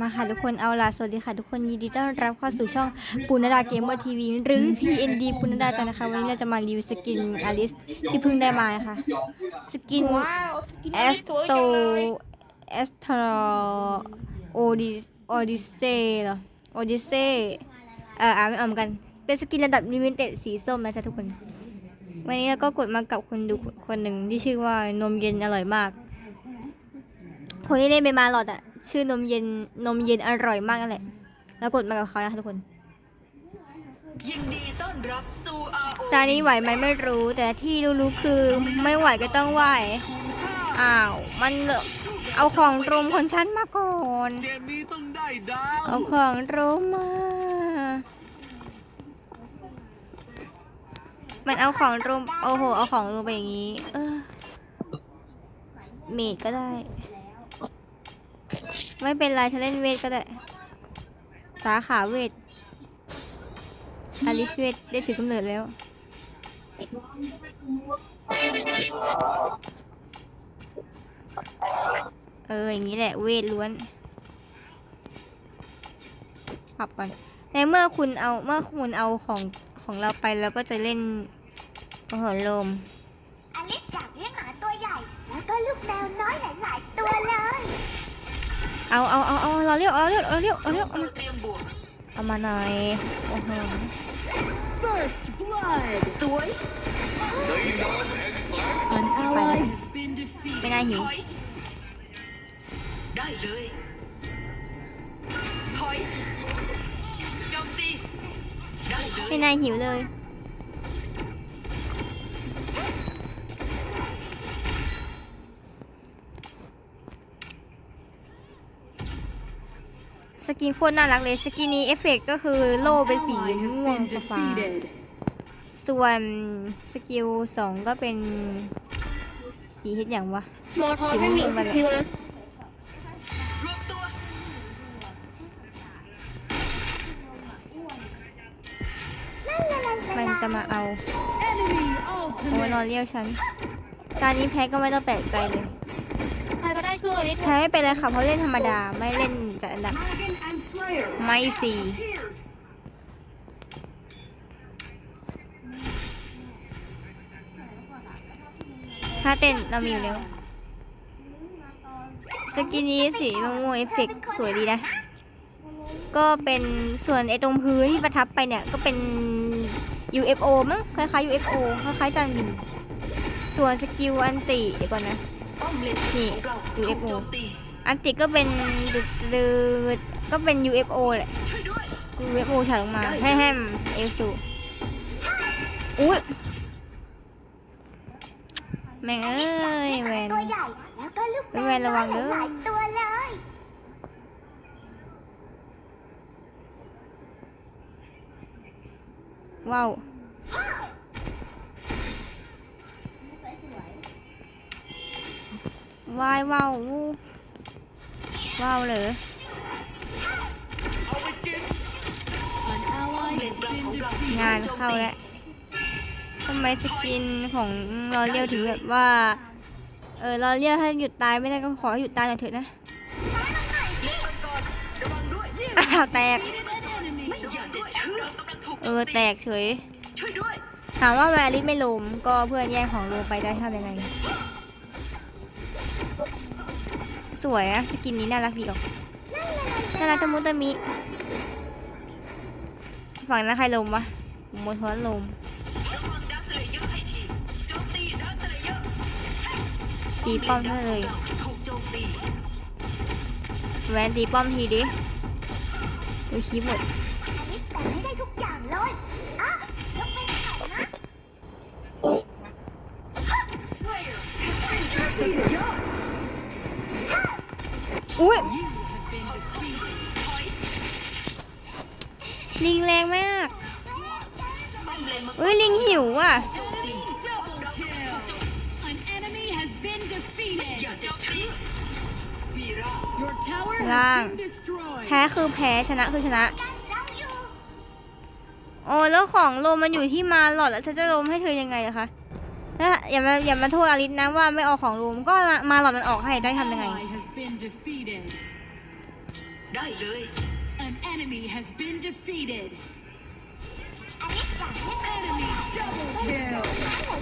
มาค่ะทุกคนเอาล่ะสวัสดีค่ะทุกคนยินดีต้อนรับเข้าสู่ช่องปุณดาเกมเมอร์ทีวีหรือ PND ปุณดาจันนะคะวันนี้เราจะมารีวิวสกินอลิสที่เพิ่งได้มานะคะสกินว้าวสกินแอไม่สสวยโตจังเลยแอสโตโอดิโอดิเซเหรอโอดิเซเอ่ออ่านไม่ออกเหมือนกัน เป็นสกินระดับลิมิเต็ดสีส้มนะจ๊ะทุกคน วันนี้เราก็กดมากับคนดูคนหนึ่งที่ชื่อว่านมเย็นอร่อยมากคนที่เล่นเป็นมาหลอดอะ ชื่อนมเย็นนมเย็นอร่อยมากนั่นแหละแล้วกดมากับเขานะคะทุกคนยินดีต้อนรับสู่ RO ตานี้ไหวไหมไม่รู้แต่ที่รู้ๆคือไม่ไหวก็ต้องไหวอ้าวมันเลอะเอาของรุมคนชั้นมาก่อนเกมนี้ต้องได้ดาวเอาของรุมมา มันเอาของรุมโอ้โหเอาของรุมไปอย่างนี้ เออเมดก็ได้ ไม่เป็นไรฉันเล่นเวทก็ได้ สาขาเวทอลิสเวทได้ถือกำเนิดแล้ว เออ อย่างนี้แหละเวทล้วนปรับก่อนในเมื่อคุณเอาเมื่อคุณเอาของของเราไปเราก็จะเล่นโอ้โหโลมอลิสอยากเลี้ยงหมาตัวใหญ่ แล้วก็ลูกแมวน้อยหลาย ๆ ตัวเลย เอาเอาเอาเอาเราเรียกเอาเรียกเอาเรียกเอารเรียกเอาเรียมบวกเอามาหน่อยโอ้โหสวยไปแล้วไม่น่าหิวได้เลยถอยโจมตีได้เลยไม่น่าหิวเลย สกินโคตรน่ารักเลยสกินนี้เอฟเฟกต์ก็คือโล่เป็นสีม่วงฟ้าส่วนสกิลสองก็เป็นสีเฮ็ดอย่างวะโมทอสไม่มีสกิลนะรวมตัวมันจะมาเอาโอ้ยรอเรียกฉันตอนนี้แพ้ก็ไม่ต้องแปลกใจเลยใครก็ได้ช่วยนี่แพ้ไม่เป็นไรค่ะเพราะเล่นธรรมดาไม่เล่นจัดอันดับ ไม่สี่ถ้าเต้นเรามีอยู่แล้ว สกินนี้สีม่วงเอฟเฟกต์สวยดีนะ ก็เป็นส่วนไอ้ตรงพื้นที่ประทับไปเนี่ยก็เป็น UFO มั้งคล้ายๆ UFO คล้ายๆจานบินส่วนสกิลอันติเดี๋ยวก่อนนะป้อมเลนนี่ของเราถูก UFO โจมตี อันติก็เป็นดืดดืดก็เป็น UFO แหละช่วยด้วย UFO ฉายออกมาแฮมเอลซูอุ้ยแม่งเอ้ยแวนตัวใหญ่แล้วก็ลูกแมวแวนระวัน้องยเด้อหลายๆตัวเลยว้าววายว้าว ว้าวเลยป้อมเลนกลางานเข้าแล้วทำไมสกินของลอเลียวถึงแบบว่า เออลอเลียวถ้าหยุดตายไม่ได้ก็ขอให้หยุดตายหน่อยเถอะนะอ้าวแตก เออแตกเฉยถามว่าแวริสไม่ลมก็เพื่อนแย่งของลงไปได้ทำยังไง สวยอะสกินนี้น่ารักดีออกน่ารักตะมุตะมิฝั่งนั้นใครลมวะโมทอนลมระวังดักสเลเยอร์ให้ทีโจมตีดักสเลเยอร์ตีป้อมได้เลยถูกโจมตีแวนตีป้อมทีดิดูคลิปหมด วีระ Your tower Lang. has been destroyed. แพ้คือแพ้ชนะคือชนะเราอยู่โอ้แล้วของโลมมันอยู่ที่มาหลอดแล้วฉันจะโลมให้เธอยังไงอะคะแล้วอย่ามาอย่ามาโทษอลิสนะว่าไม่เอาของโลมก็มาหลอดมันออกให้จะให้ทำยังไง Ally has been defeated. ได้เลย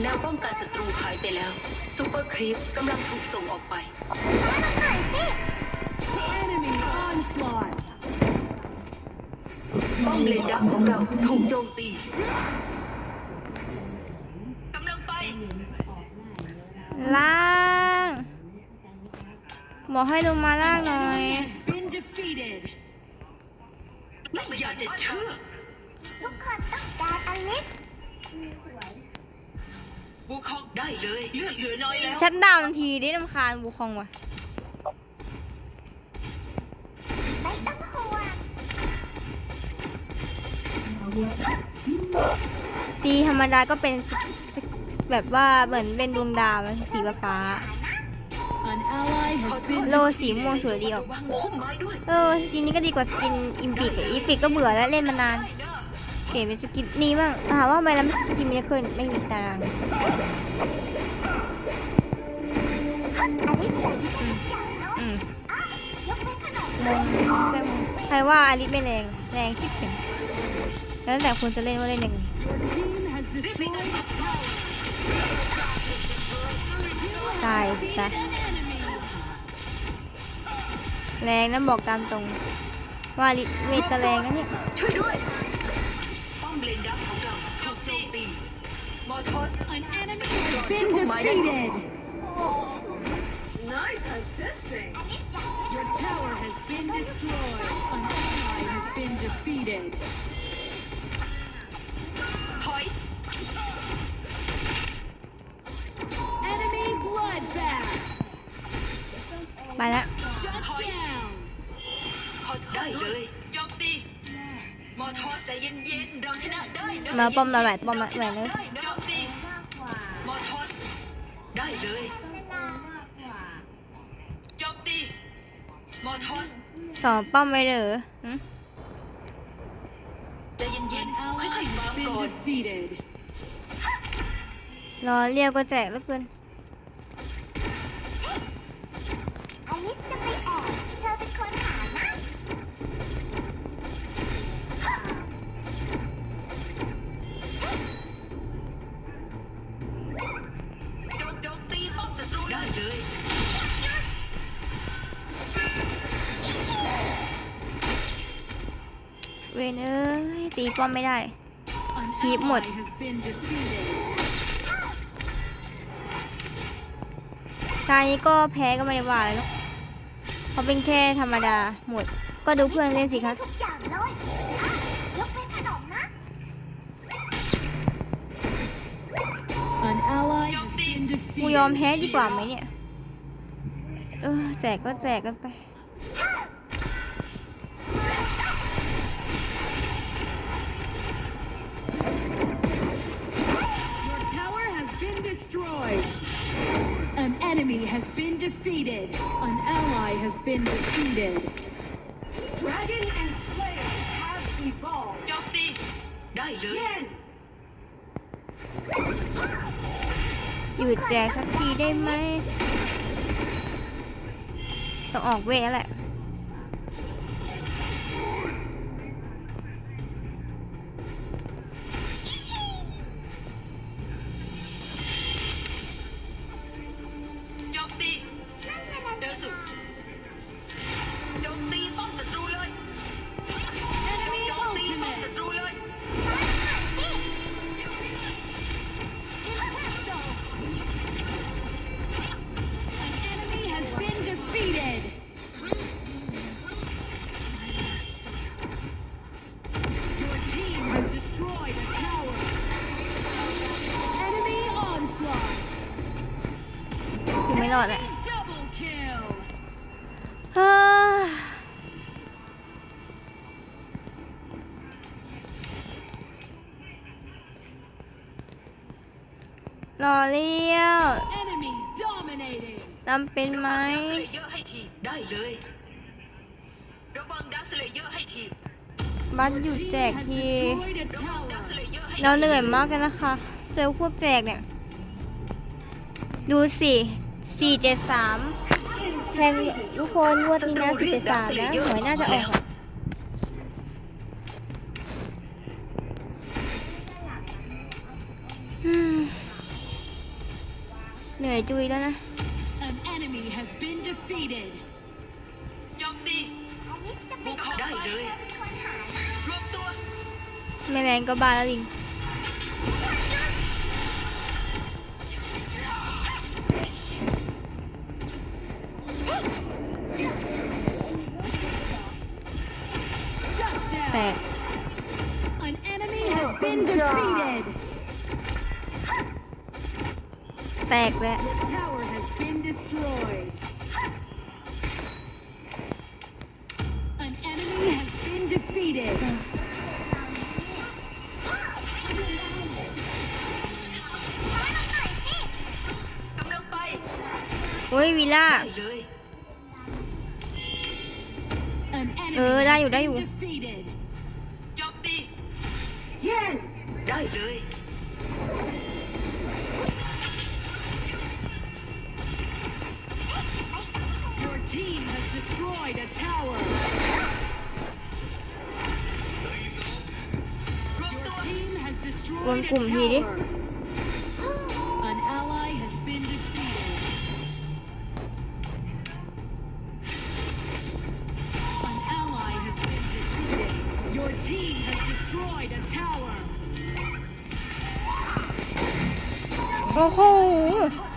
แนวป้องกันศัตรูหายไปแล้วซูเปอร์ครีปกำลังถูกส่งออกไป Enemy onslaught. ป้อมเลนดักของเราถูกโจมตีกำลังไป ล่าง บอกให้ลงมาล่างหน่อย Enemy has been บูคอกได้เลยเลือดเหลือน้อยแล้ว ชัดดาวน์ทีได้ลำคาญบูคองว่ะ ไม่ต้องห่วงตีธรรมดาก็เป็นสสแบบว่าเหมือนเป็นดวงดาวอะสีฟ้า An ally has been โลสีม่วงสวยดีออก ระวังพุ่มไม้ด้วยเออสกินนี้ก็ดีกว่าสกินอิมพิกอิมพิกก็เบื่อแล้วเล่นมานาน เปลี่ยนเป็นสกินนี้บ้างถามว่าทำไมแล้วสกินมิราเคิลไม่มีตารางอลิสอยากเล่นอย่างน้อยอืมอะยกเว้นขนมงใครว่าอาลิสไม่แรง แรงชิบเข็มแล้วแต่คุณจะเล่นว่าเล่นยังไงตายซะแรงนะบอกตามตรง ว่าอลิเวทก็แรงนะเนี่ยช่วยด้วย ป้อมเลนดักของเราถูกโจมตีมอทอส An enemy has been defeated. Nice assisting อลิสอยากเล่น Your tower has been destroyed. An ally has been defeated. ถอย Enemy bloodbath. ไปละ Shut down. พอได้เลยโจมตีมอ ทอสใจเย็นๆเราชนะได้นะมาป้อมมาแหวนป้อมมาแหวนเลยโจมตีมอทอสได้เลยโจมตีมอทอสสองป้อมไปเหรอหึใจเย็น An ๆ ally ค่อยๆฟั has ง been ก่อน defeated. รอเรียกก็แจกแล้วเกิน ป้อมไม่ได้ An Keep ally một. has been defeated. ตานี้ก็แพ้ก็ไม่ได้ว่าอะไรหรอกเขาเป็นแค่ธรรมดาหมด ก็ดูเพื่อนเล่นสิคะกูยอมแพ้ดีกว่าไหมเนี่ย เออแจกก็แจกกันไป defeated. An ally has been defeated. Dragon and Slayer have evolved โจมตีได้เลยหยุดแจกสักทีได้ไหมต้องออกเวทแล้วแหละ ไม่รอดแหละรอเลี้ยวจำเป็นไหมดักสเลเยอร์ให้ทีได้เลยระวังดักสเลเยอร์ให้ทีบัสหยุดแจกทีเลเยอร์ให้ทีเราเหนื่อยมากกันนะคะ เจอพวกแจกเนี่ย ดูสิ 473แทนทุกคนงวดนี้นะสิบเจ็ดสามนะหวยน่าจะออกอะอืมเหนื่อยจุยแล้วนะ An enemy has been defeated. โจมตีอันนี้จะเป็นบุกเข้าได้เลยคนหายรวมตัวไม่แรงก็บ้าแล้วลิง แตกแล้ว The tower has been destroyed. An enemy has been defeated. กำลังไปโอ้ยวีล่าได้เลย An enemy Ừ, đây, has đây, been đây. defeated. โกลุ่ม a ทีดิ tower. An ally has been defeated. An ally has been defeated. Your team has destroyed a tower. โอ้โห Enemy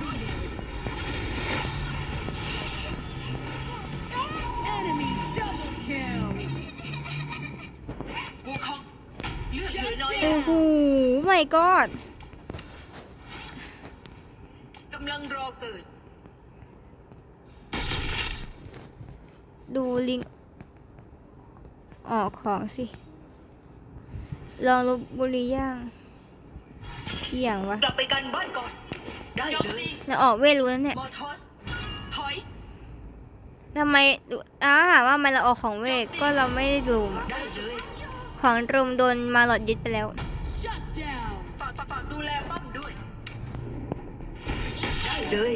ไม่กอดกำลังรอเกิด ดูลิงออกของสิ ลองลบบุรีย่างเที่ยงวะกลับไปกันบ้านก่อน ได้เลยแล้วออกเวทรู้แล้วเนี่ย มอทอสถอย ทำไมดูอ้าหาว่ามันเราออกของเวทก็เราไม่ได้ดูมอะได้เลย ของรุมโดนมาหลอดยึดไปแล้ว แลป้อมด้วย ได้เลย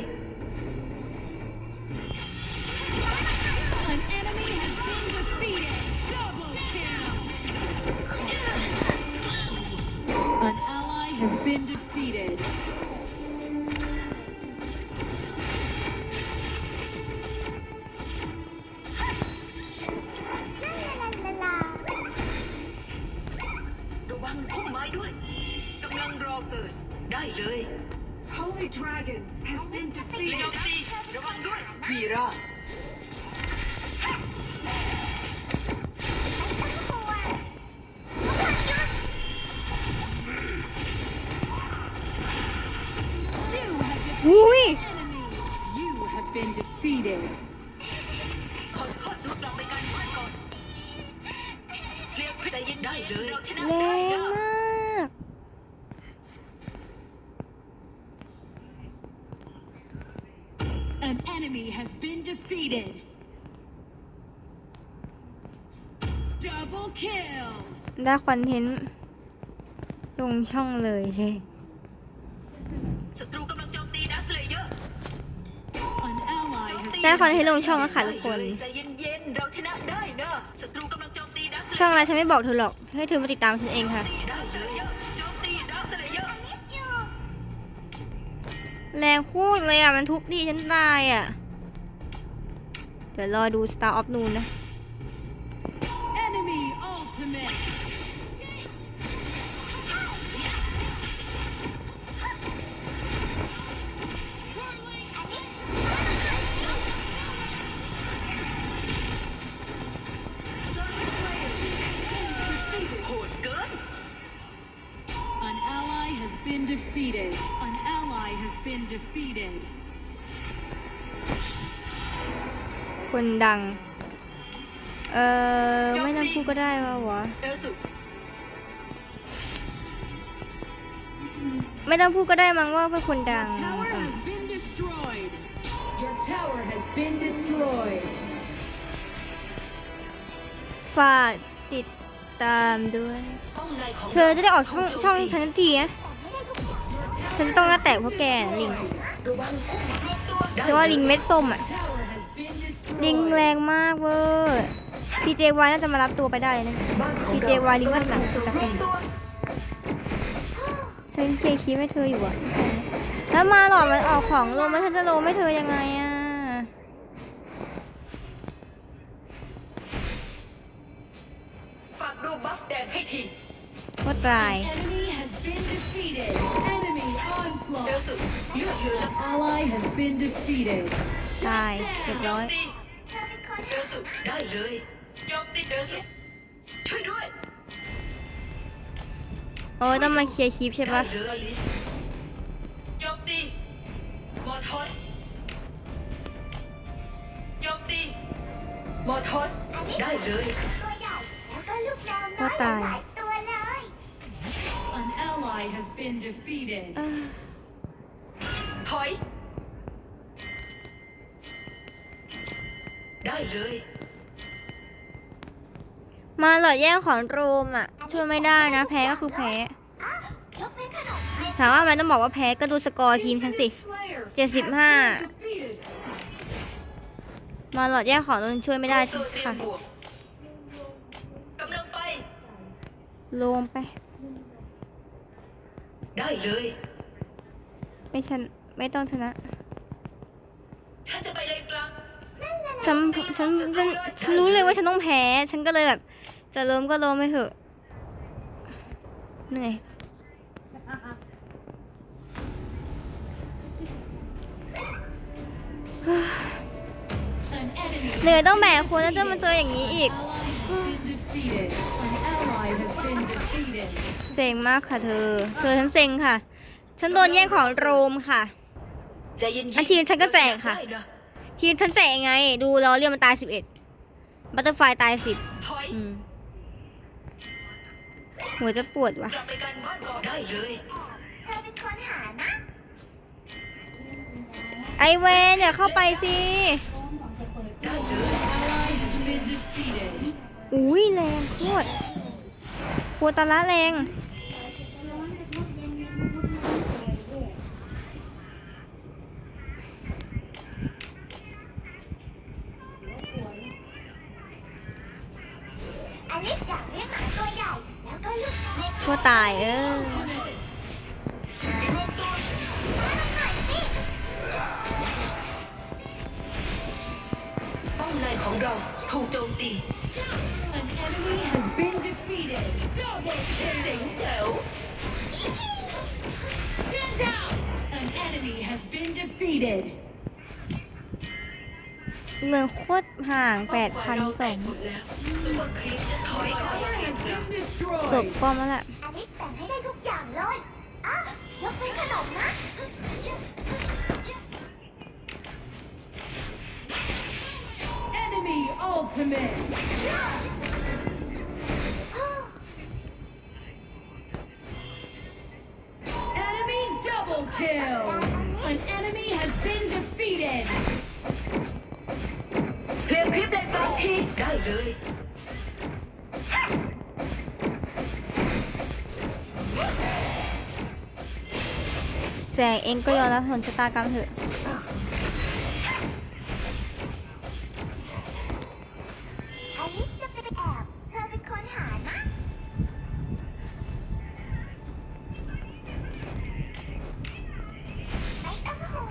An enemy has been defeated. Double kill. An ally has been defeated. เลย Holy Dragon has been โจ defeated. มตี ระวังด้วย วีรา An enemy has been defeated. Double kill. ได้คอนเทนต์ลงช่องเลยเฮ้ศัตรูกำลังโจมตีดัสเลเยอร์ An ally has ได้คอนเทนต์ลงช่องแล้วค่ะทุกคน ใจเย็นๆ เราชนะได้นะศัตรูกำลังโจมตีดัสเลช่องอะไรฉันไม่บอกเธอหรอก ให้เธอมาติดตามฉันเองค่ะดั แรงพูดเลยอะ มันทุบดีฉันตายอะ เดี๋ยวรอดู Star of Noon นะ defeated. คนดัง เออไม่ต้องพูดก็ได้ว่าวะเอลสุไม่ต้องพูดก็ได้มั้งว่าเป็นคนดัง Your tower has been destroyed. Your tower has been destroyed. ฝากติดตามด้วยป้อมในของเธอจะได้ออกช่องช่องฉันทันทีนะ ฉันจะต้องหน้าแตกเพราะแกนะลิงรวมตัวฉันว่าลิงเม็ดส้มอะ Tower has been ลิง destroyed. แรงมากเวอร์พีเจวายน่าจะมารับตัวไปได้เลยนะบ้านของพีเราเจวายลิงก็หลังถูกจากรวเป็นบตัวฉันเคลียร์คีย์ให้เธออยู่อะแล้วมาหลอดมันออกของลงมันฉันจะลงไม่เธอยังไงอะฝากดูบัฟแดงให้ทีก็ตาย Onslaught. เอลสุดเลือดเยอะ Ally has been defeated. ตายเรียบร้อยเบลสุดได้เลยโจมตีเบลสุดช่วยด้วยโอ้ยต้องมาเคลียร์คลิปใช่ได้ปะเลยอลิสโจมตีมอร์ทอสโจมตีมอร์ทอสได้เลยตัวใหญ่แล้วก็ลูกแมวน้อยหลาย An ally has been defeated. ถอย ได้เลย มาหลอดแย่งของรูมอะช่วยไม่ได้นะ แพ้ก็คือแพ้ยกเว้นขนมถามว่ามันต้องบอกว่าแพ้ก็ดูสกอร์ทีมฉันสิ Slayer เจ็ดสิบ has ห้า been defeated. มาหลอดแย่งของรูมช่วยไม่ได้ตัวเตรียค่ะมบวกกำลังไป ลงไป ได้เลย ไม่ชนไม่ต้องชนะฉันจะไปเลนกลางฉันฉันฉันฉันรู้เลยว่าฉันต้องแพ้ ฉันก็เลยแบบ จะล้มก็ล้มไปเถอะเหนื่อย An enemy เหนื่อยต้องแบกคนแล้วจะมาเจออย่างนี้อีก เซ็งมากค่ะเธอ เธอฉันเซ็งค่ะ ฉันโดนแย่งของโรมค่ะ ใจเย็นๆอะทีมฉันก็แจกค่ะ ได้นทีมฉันแจกยังไง ดูล้อเรียกมันตายสิบเอ็ดบัตเตอร์ไฟตายสิบถอยอืมหัวจะปวดว่ะ กลับไปกันบ้านก่อนได้เลยเธอเป็นคนหานะไอเวนอย่าเข้าไปสิ ได้เลย Ally has been defeated. อุ้ยแรงโคตร โคตรละแรงกลัวตายเออป้อมในของเราถูกโจมตี เจ๋งแจ๋ว An enemy has been defeated. เมืองโคตรห่างแปดพันสองหมดแล้วซุปเปอร์ครีปจะถอยก่อน Tower has been จบ destroyed. ป้อมแล้วแหละอลิสแต่งให้ได้ทุกอย่างเลยอะยกเว้นขนมนะ เองก็ยอมรับผลชะตากรรมเถอะอลิสจะไปแอบเธอเป็นคนหานะ ไม่ต้องห่วง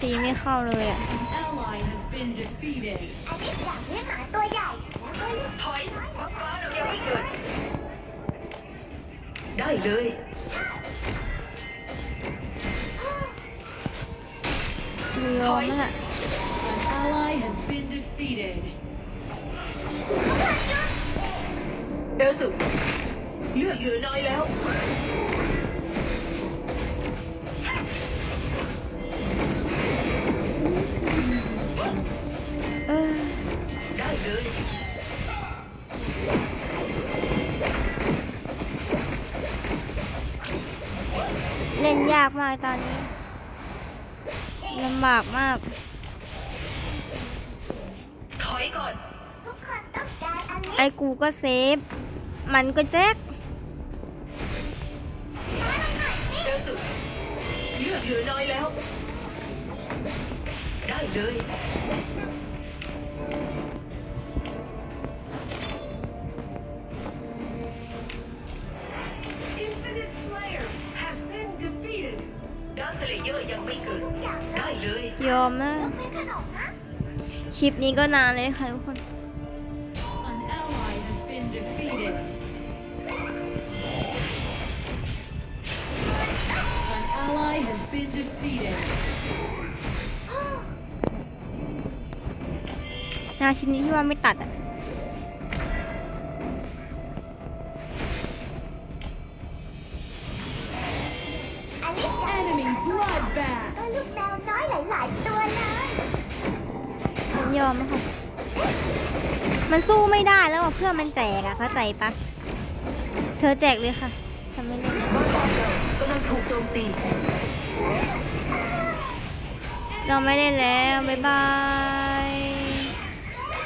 ตีไม่เข้าเลยอะ Ally has been defeated. อลิสอยากเลี้ยงหมาตัวใหญ่แล้วก็ลูกถอยมาฟ้าเรายังไม่เกิด ได้เลยยอมแล้วแหละ An ally has been defeated. เบลสุเลือดเหลือน้อยแล้วากมากตอนนี้ลำบากมาก ถอยก่อนทุกคนต้องการอลิสไอ้กูก็เซฟ มันก็แจ็คเบลสุเลืลือดเหลือน้อยแล้ว ได้เลย อร์ยังไม่เกิด ได้เลย ยอมนะเป็นขนมนะคลิปนี้ก็นานเลยค่ะทุกคน An ally has been defeated. An ally has been defeated. งานชิ้นนี้ที่ว่าไม่ตัดอะ มันสู้ไม่ได้แล้วอะเพื่อนมันแจกอะเข้าใจปะเธอแจกเลยค่ะฉันไม่เล่นแล้กำลังถูกโจมตี เราไม่เล่นแล้วบ๊ายบาย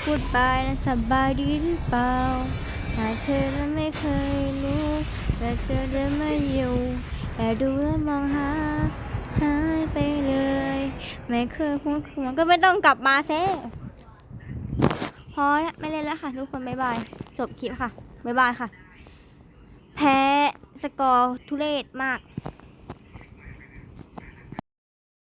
พูดไปนะสบายดีหรือเปล่าหาเธอนั้นไม่เคยรู้แต่เธอเดินมาอยู่แต่ดูแล้วมองหาหายไปเลย ไม่เคยพูดคุยก็ไม่ต้องกลับมาเซ่ พอล้วไม่เล่นแล้วค่ะ ทุกคนบ๊ายบาย จบคลิปค่ะบ๊ายบายค่ะ แพ้สกอร์ทุเรศมาก